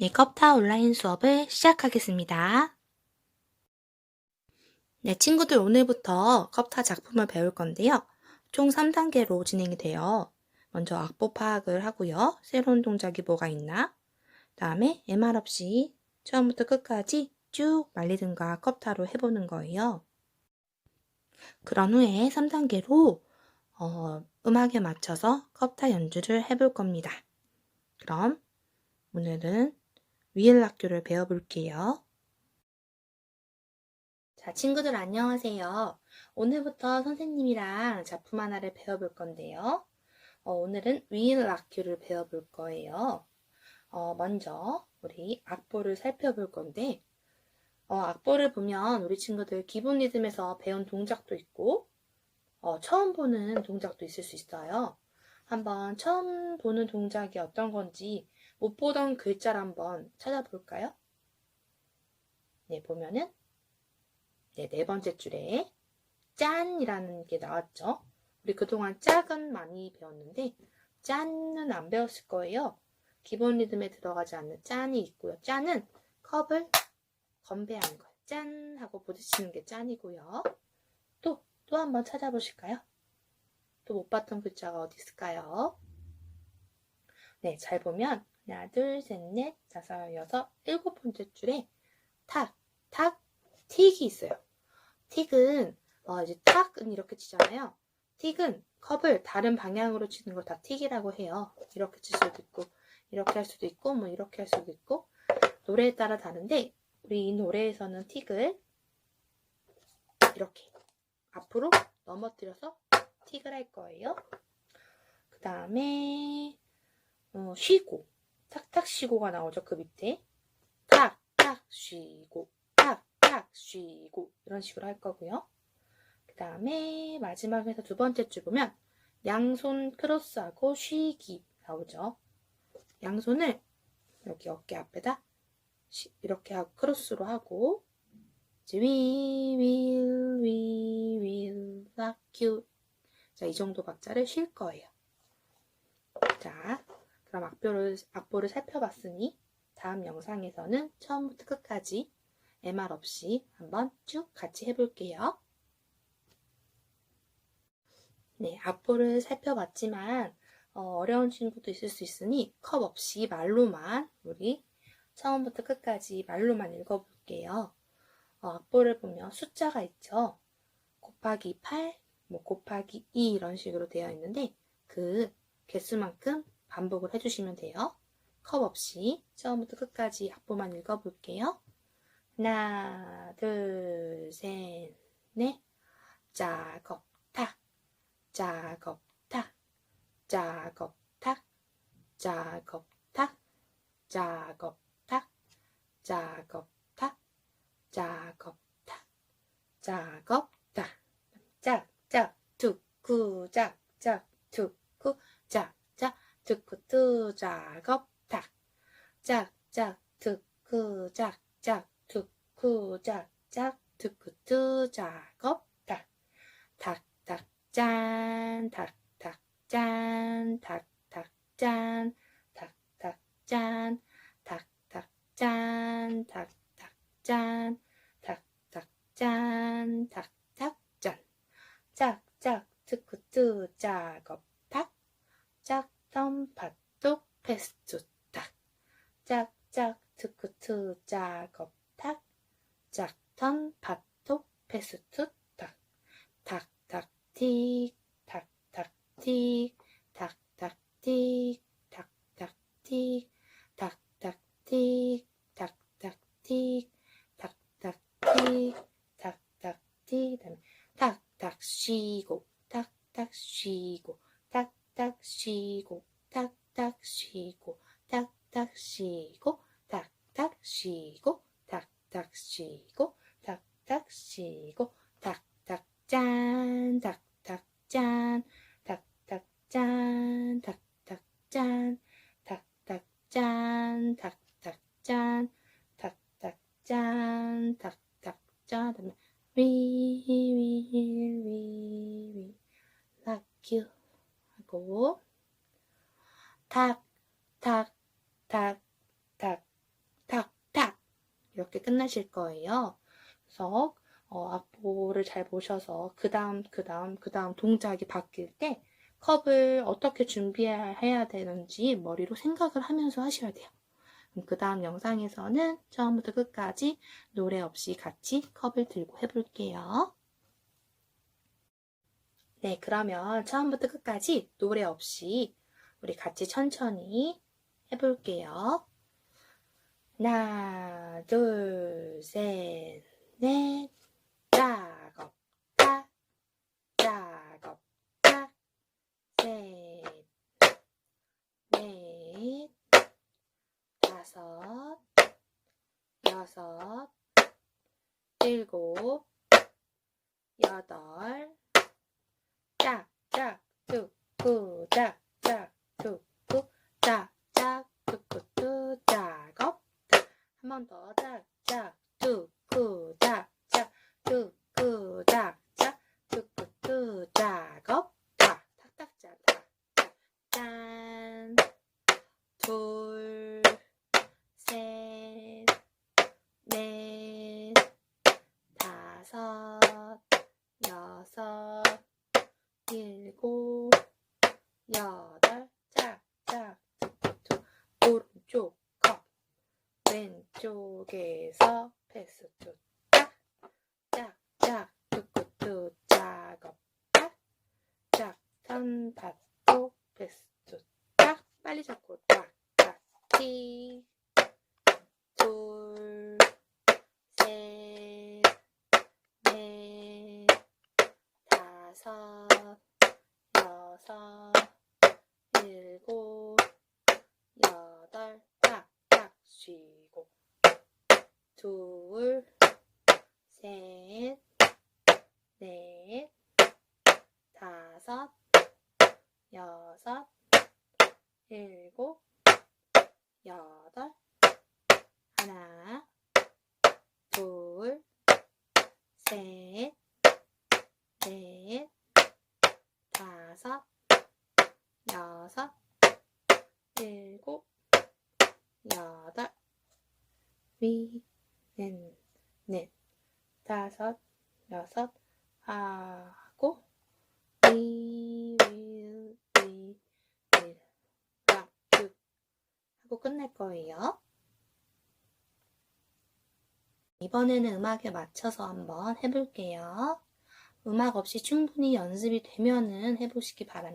네, 컵타 온라인 수업을 시작하겠습니다. 네, 친구들 오늘부터 컵타 작품을 배울 건데요. 총 3단계로 진행이 돼요. 먼저 악보 파악을 하고요. 새로운 동작이 뭐가 있나? 다음에 MR 없이 처음부터 끝까지 쭉 말리든가 컵타로 해보는 거예요. 그런 후에 3단계로 어, 음악에 맞춰서 컵타 연주를 해볼 겁니다. 그럼 오늘은 위엘 학교를 배워볼게요. 자, 친구들 안녕하세요. 오늘부터 선생님이랑 작품 하나를 배워볼 건데요. 어, 오늘은 위엘 학교를 배워볼 거예요. 어, 먼저 우리 악보를 살펴볼 건데 어, 악보를 보면 우리 친구들 기본 리듬에서 배운 동작도 있고 어, 처음 보는 동작도 있을 수 있어요. 한번 처음 보는 동작이 어떤 건지 못 보던 글자를 한번 찾아볼까요? 네, 보면은 네, 네 번째 줄에 짠이라는 게 나왔죠. 우리 그동안 짝은 많이 배웠는데 짠은 안 배웠을 거예요. 기본 리듬에 들어가지 않는 짠이 있고요. 짠은 컵을 건배하는 거예요. 짠 하고 부딪히는 게 짠이고요. 또, 또 한번 찾아보실까요? 또 못 봤던 글자가 어디 있을까요? 네, 잘 보면 하나, 둘, 셋, 넷, 다섯, 여섯, 일곱 번째 줄에 탁, 탁, 틱이 있어요. 틱은 어, 이제 탁은 이렇게 치잖아요. 틱은 컵을 다른 방향으로 치는 걸 다 틱이라고 해요. 이렇게 칠 수도 있고 이렇게 할 수도 있고 뭐 이렇게 할 수도 있고 노래에 따라 다른데 우리 이 노래에서는 틱을 이렇게 앞으로 넘어뜨려서 틱을 할 거예요. 그 다음에 어, 쉬고 탁탁 쉬고가 나오죠 그 밑에 탁탁 쉬고 탁탁 쉬고 이런 식으로 할 거고요. 그 다음에 마지막에서 두 번째 줄 보면 양손 크로스하고 쉬기 나오죠. 양손을 여기 어깨 앞에다 이렇게 하고 크로스로 하고 we will we will rock you 자, 이 정도 박자를 쉴 거예요. 자, 그럼 악보를, 악보를 살펴봤으니 다음 영상에서는 처음부터 끝까지 MR 없이 한번 쭉 같이 해볼게요. 네, 악보를 살펴봤지만 어, 려운 친구도 있을 수 있으니 컵 없이 말로만 우리 처음부터 끝까지 말로만 읽어볼게요. 어, 악보를 보면 숫자가 있죠. 곱하기 8, 뭐 곱하기 2 이런 식으로 되어 있는데 그 개수만큼 반복을 해주시면 돼요. 컵 없이 처음부터 끝까지 악보만 읽어볼게요. 하나, 둘, 셋, 넷. 작업, 탁. 작업, 탁. 작업, 탁. 작업, 탁. 작업, 탁. 작업, 탁. 작업, 탁. 작업, 탁. 짝, 짝, 툭, 구, 짝, 짝, 툭, 구, 짝. 투쿠투 작업 탁 짝짝 투쿠 짝짝 투쿠 짝짝 투쿠투 작업 탁 탁탁 짠 탁탁 짠 탁탁 짠 탁탁 짠 탁탁 짠 탁탁 짠 탁탁 짠 탁탁 짠 짝짝 투쿠투 작업 탁짝 덤파똑 페스투탁 짝짝 투쿠투 작업 탁 짝턴 파톡 페스투탁 탁탁 틱 탁탁 틱 탁탁 틱 탁탁 틱 탁탁 틱 탁탁 틱 탁탁 쉬고 탁탁 쉬고 탁탁 쉬고 탁탁 쉬고 탁탁 쉬고 탁탁 쉬고 탁탁 쉬고 탁탁 쉬고 탁탁 짠 탁탁 짠 탁탁 짠 탁탁 짠 탁탁 짠 탁탁 짠 탁탁 짠 탁탁 짠. 다음에 will like you 하고 탁, 탁, 탁, 탁, 이렇게 끝나실 거예요. 그래서 어, 악보를 잘 보셔서 그 다음, 그 다음, 그 다음 동작이 바뀔 때 컵을 어떻게 준비해야 되는지 머리로 생각을 하면서 하셔야 돼요. 그 다음 영상에서는 처음부터 끝까지 노래 없이 같이 컵을 들고 해볼게요. 네, 그러면 처음부터 끝까지 노래 없이 우리 같이 천천히 해볼게요. 하나, 둘, 셋, 넷, 작업, 딱, 작업, 딱, 셋, 넷, 다섯, 여섯, 일곱, 여덟, 짝, 짝, 뚝, 구, 짝, 짝, 뚝, 구, 짝, 짝, 뚝, 구, 뚝, 작업. 한번 더, 짝, 짝, 뚝, 구, 짝, 짝, 뚝, 구, 짝, 짝, 뚝, 구, 뚝, 작업. 다, 탁탁자, 다, 자, 짠, 둘, 셋, 넷, 다섯, 여섯, 일곱, 여덟, 짝, 짝, 툭툭툭, 오른쪽 컵, 왼쪽에서 패스 툭, 짝, 짝, 짝, 툭툭툭, 작업, 짝, 짝, 선 툭, 짝, 빨리 잡고, 짝, 짝, 티, 둘, 셋, 넷, 다섯, 여섯, 일곱, 여덟, 딱, 딱, 쉬고. 둘, 셋, 넷, 다섯, 여섯, 일곱, 여덟, 하나, 둘, 셋, 넷, 다섯, 여섯, 일곱, 여덟, 위, 넷, 넷, 다섯, 여섯, 하 하고 끝낼 거예요. 이번에는 음악에 맞춰서 한번 해볼게요. 음악 없이 충분히 연습이 되면은 해보시기 바랍니다.